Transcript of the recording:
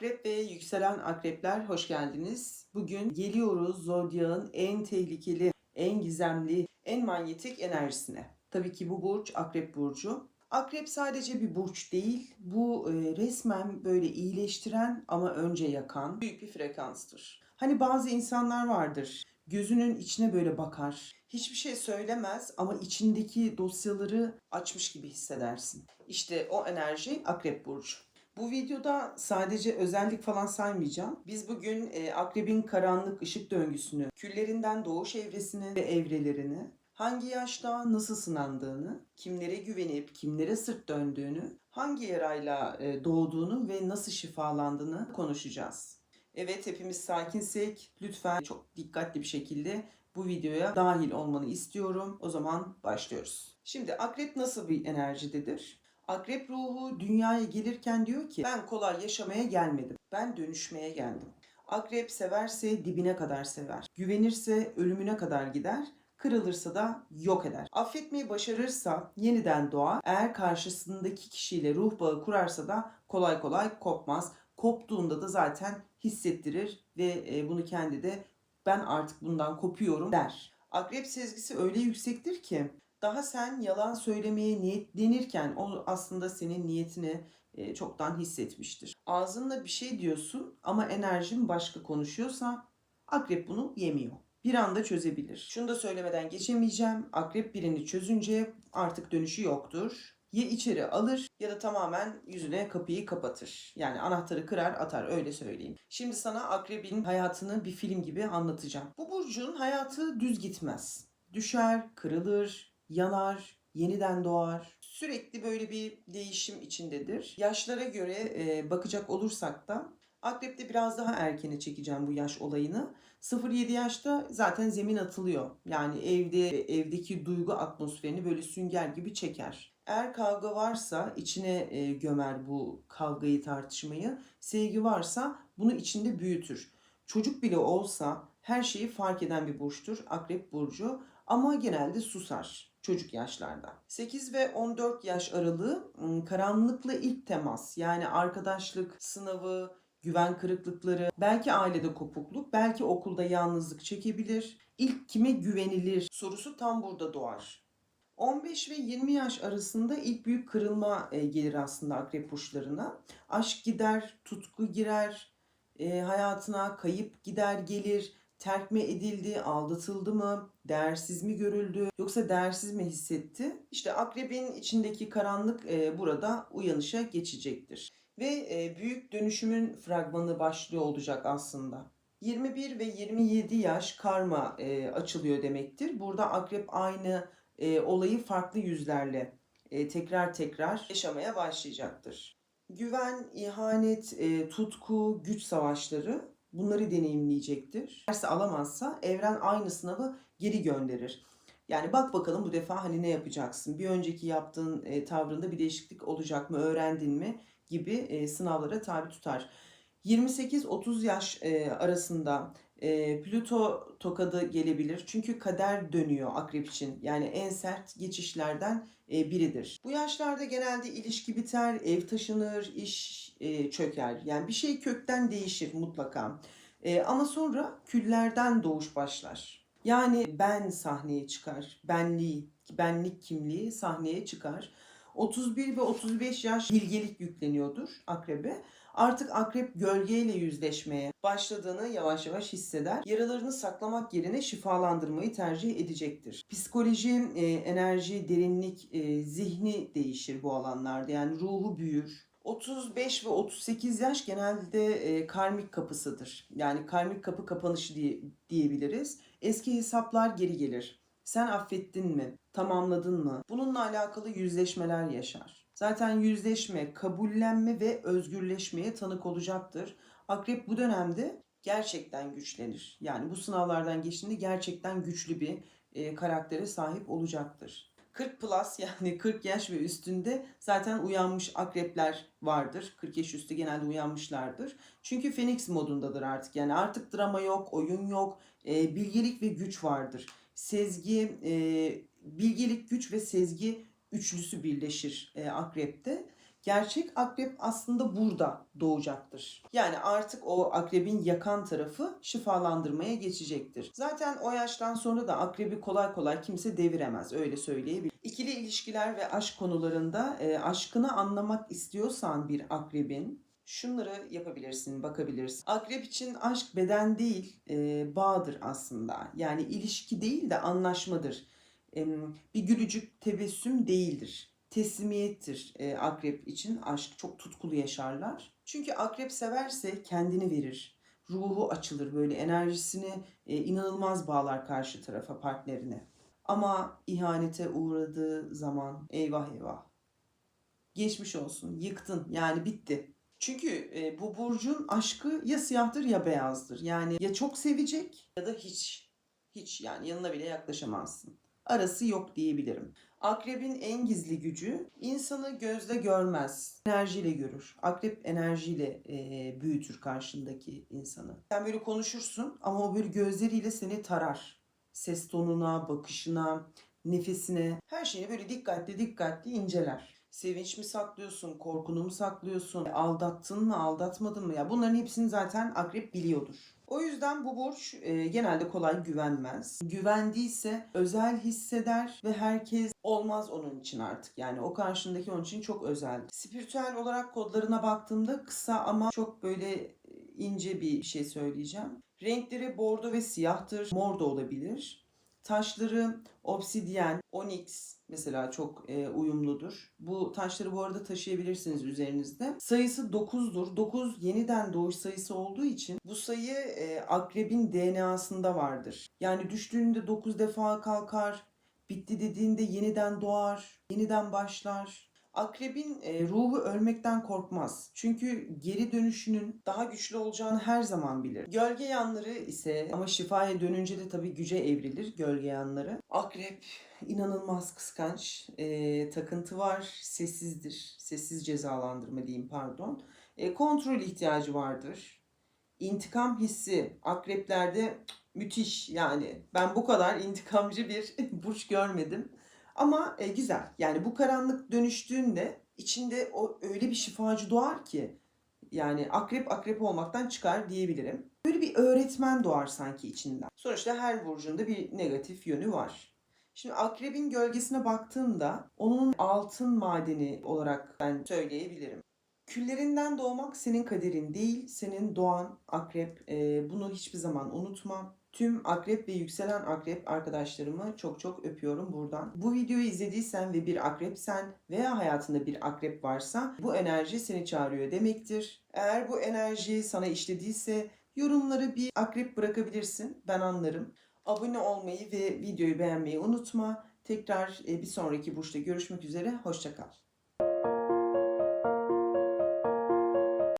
Akrep ve yükselen akrepler hoş geldiniz. Bugün geliyoruz Zodyak'ın en tehlikeli, en gizemli, en manyetik enerjisine. Tabii ki bu burç Akrep burcu. Akrep sadece bir burç değil, bu e, resmen böyle iyileştiren ama önce yakan büyük bir frekanstır. Hani bazı insanlar vardır, gözünün içine böyle bakar, hiçbir şey söylemez ama içindeki dosyaları açmış gibi hissedersin. İşte o enerji Akrep burcu. Bu videoda sadece özellik falan saymayacağım. Biz bugün e, akrebin karanlık ışık döngüsünü, küllerinden doğuş evresini ve evrelerini, hangi yaşta nasıl sınandığını, kimlere güvenip kimlere sırt döndüğünü, hangi yarayla e, doğduğunu ve nasıl şifalandığını konuşacağız. Evet hepimiz sakinsek lütfen çok dikkatli bir şekilde bu videoya dahil olmanı istiyorum. O zaman başlıyoruz. Şimdi akrep nasıl bir enerjidedir? Akrep ruhu dünyaya gelirken diyor ki ben kolay yaşamaya gelmedim. Ben dönüşmeye geldim. Akrep severse dibine kadar sever. Güvenirse ölümüne kadar gider. Kırılırsa da yok eder. Affetmeyi başarırsa yeniden doğar. Eğer karşısındaki kişiyle ruh bağı kurarsa da kolay kolay kopmaz. Koptuğunda da zaten hissettirir ve e, bunu kendi de ben artık bundan kopuyorum der. Akrep sezgisi öyle yüksektir ki daha sen yalan söylemeye niyetlenirken o aslında senin niyetini e, çoktan hissetmiştir. Ağzınla bir şey diyorsun ama enerjin başka konuşuyorsa akrep bunu yemiyor. Bir anda çözebilir. Şunu da söylemeden geçemeyeceğim. Akrep birini çözünce artık dönüşü yoktur. Ya içeri alır ya da tamamen yüzüne kapıyı kapatır. Yani anahtarı kırar atar öyle söyleyeyim. Şimdi sana akrebin hayatını bir film gibi anlatacağım. Bu burcun hayatı düz gitmez. Düşer, kırılır, yanar, yeniden doğar. Sürekli böyle bir değişim içindedir. Yaşlara göre e, bakacak olursak da Akrep'te biraz daha erkene çekeceğim bu yaş olayını. 0-7 yaşta zaten zemin atılıyor. Yani evde evdeki duygu atmosferini böyle sünger gibi çeker. Eğer kavga varsa içine e, gömer bu kavgayı tartışmayı. Sevgi varsa bunu içinde büyütür. Çocuk bile olsa her şeyi fark eden bir burçtur Akrep burcu ama genelde susar çocuk yaşlarda. 8 ve 14 yaş aralığı karanlıkla ilk temas yani arkadaşlık, sınavı, güven kırıklıkları, belki ailede kopukluk, belki okulda yalnızlık çekebilir. İlk kime güvenilir sorusu tam burada doğar. 15 ve 20 yaş arasında ilk büyük kırılma e, gelir aslında akrep burçlarına. Aşk gider, tutku girer, e, hayatına kayıp gider gelir, terk mi edildi, aldatıldı mı, değersiz mi görüldü, yoksa değersiz mi hissetti? İşte akrebin içindeki karanlık burada uyanışa geçecektir. Ve büyük dönüşümün fragmanı başlıyor olacak aslında. 21 ve 27 yaş karma açılıyor demektir. Burada akrep aynı olayı farklı yüzlerle tekrar tekrar yaşamaya başlayacaktır. Güven, ihanet, tutku, güç savaşları bunları deneyimleyecektir. Dersi alamazsa evren aynı sınavı geri gönderir. Yani bak bakalım bu defa hani ne yapacaksın? Bir önceki yaptığın e, tavrında bir değişiklik olacak mı? Öğrendin mi? Gibi e, sınavlara tabi tutar. 28-30 yaş e, arasında e, Plüto tokadı gelebilir. Çünkü kader dönüyor akrep için. Yani en sert geçişlerden e, biridir. Bu yaşlarda genelde ilişki biter, ev taşınır, iş e, çöker. Yani bir şey kökten değişir mutlaka. E, ama sonra küllerden doğuş başlar. Yani ben sahneye çıkar. Benliği, benlik kimliği sahneye çıkar. 31 ve 35 yaş bilgelik yükleniyordur akrebe. Artık akrep gölgeyle yüzleşmeye başladığını yavaş yavaş hisseder. Yaralarını saklamak yerine şifalandırmayı tercih edecektir. Psikoloji, e, enerji, derinlik, e, zihni değişir bu alanlarda. Yani ruhu büyür. 35 ve 38 yaş genelde e, karmik kapısıdır. Yani karmik kapı kapanışı diye, diyebiliriz. Eski hesaplar geri gelir. Sen affettin mi? Tamamladın mı? Bununla alakalı yüzleşmeler yaşar. Zaten yüzleşme, kabullenme ve özgürleşmeye tanık olacaktır. Akrep bu dönemde gerçekten güçlenir. Yani bu sınavlardan geçtiğinde gerçekten güçlü bir e, karaktere sahip olacaktır. 40 plus yani 40 yaş ve üstünde zaten uyanmış akrepler vardır. 40 yaş üstü genelde uyanmışlardır. Çünkü Phoenix modundadır artık. Yani artık drama yok, oyun yok, e, bilgelik ve güç vardır. Sezgi, e, bilgelik, güç ve sezgi üçlüsü birleşir e, akrepte. Gerçek akrep aslında burada doğacaktır. Yani artık o akrebin yakan tarafı şifalandırmaya geçecektir. Zaten o yaştan sonra da akrebi kolay kolay kimse deviremez öyle söyleyebilirim. İkili ilişkiler ve aşk konularında e, aşkını anlamak istiyorsan bir akrebin şunları yapabilirsin, bakabilirsin. Akrep için aşk beden değil, e, bağdır aslında. Yani ilişki değil de anlaşmadır. Bir gülücük tebessüm değildir. Teslimiyettir e, akrep için. Aşk çok tutkulu yaşarlar. Çünkü akrep severse kendini verir. Ruhu açılır böyle enerjisini e, inanılmaz bağlar karşı tarafa partnerine. Ama ihanete uğradığı zaman eyvah eyvah. Geçmiş olsun, yıktın yani bitti. Çünkü e, bu burcun aşkı ya siyahtır ya beyazdır. Yani ya çok sevecek ya da hiç. Hiç yani yanına bile yaklaşamazsın. Arası yok diyebilirim. Akrebin en gizli gücü insanı gözle görmez, enerjiyle görür. Akrep enerjiyle e, büyütür karşındaki insanı. Sen böyle konuşursun ama o böyle gözleriyle seni tarar. Ses tonuna, bakışına, nefesine, her şeyini böyle dikkatli dikkatli inceler. Sevinç mi saklıyorsun, korkunu mu saklıyorsun, aldattın mı, aldatmadın mı? Ya bunların hepsini zaten akrep biliyordur. O yüzden bu burç e, genelde kolay güvenmez. Güvendiyse özel hisseder ve herkes olmaz onun için artık. Yani o karşındaki onun için çok özel. Spiritüel olarak kodlarına baktığımda kısa ama çok böyle e, ince bir şey söyleyeceğim. Renkleri bordo ve siyahtır. Mor da olabilir. Taşları obsidyen, onyx mesela çok e, uyumludur. Bu taşları bu arada taşıyabilirsiniz üzerinizde. Sayısı 9'dur. 9 yeniden doğuş sayısı olduğu için bu sayı e, akrebin DNA'sında vardır. Yani düştüğünde 9 defa kalkar, bitti dediğinde yeniden doğar, yeniden başlar. Akrebin e, ruhu ölmekten korkmaz. Çünkü geri dönüşünün daha güçlü olacağını her zaman bilir. Gölge yanları ise ama şifaya dönünce de tabii güce evrilir gölge yanları. Akrep inanılmaz kıskanç. E, takıntı var, sessizdir. Sessiz cezalandırma diyeyim pardon. E, kontrol ihtiyacı vardır. İntikam hissi akreplerde müthiş yani. Ben bu kadar intikamcı bir burç görmedim. Ama e, güzel. Yani bu karanlık dönüştüğünde içinde o öyle bir şifacı doğar ki yani akrep akrep olmaktan çıkar diyebilirim. Böyle bir öğretmen doğar sanki içinden. Sonuçta her burcunda bir negatif yönü var. Şimdi akrebin gölgesine baktığımda onun altın madeni olarak ben söyleyebilirim. Küllerinden doğmak senin kaderin değil, senin doğan akrep. E, bunu hiçbir zaman unutma. Tüm akrep ve yükselen akrep arkadaşlarımı çok çok öpüyorum buradan. Bu videoyu izlediysen ve bir akrepsen veya hayatında bir akrep varsa bu enerji seni çağırıyor demektir. Eğer bu enerji sana işlediyse yorumları bir akrep bırakabilirsin. Ben anlarım. Abone olmayı ve videoyu beğenmeyi unutma. Tekrar e, bir sonraki burçta görüşmek üzere. Hoşçakal.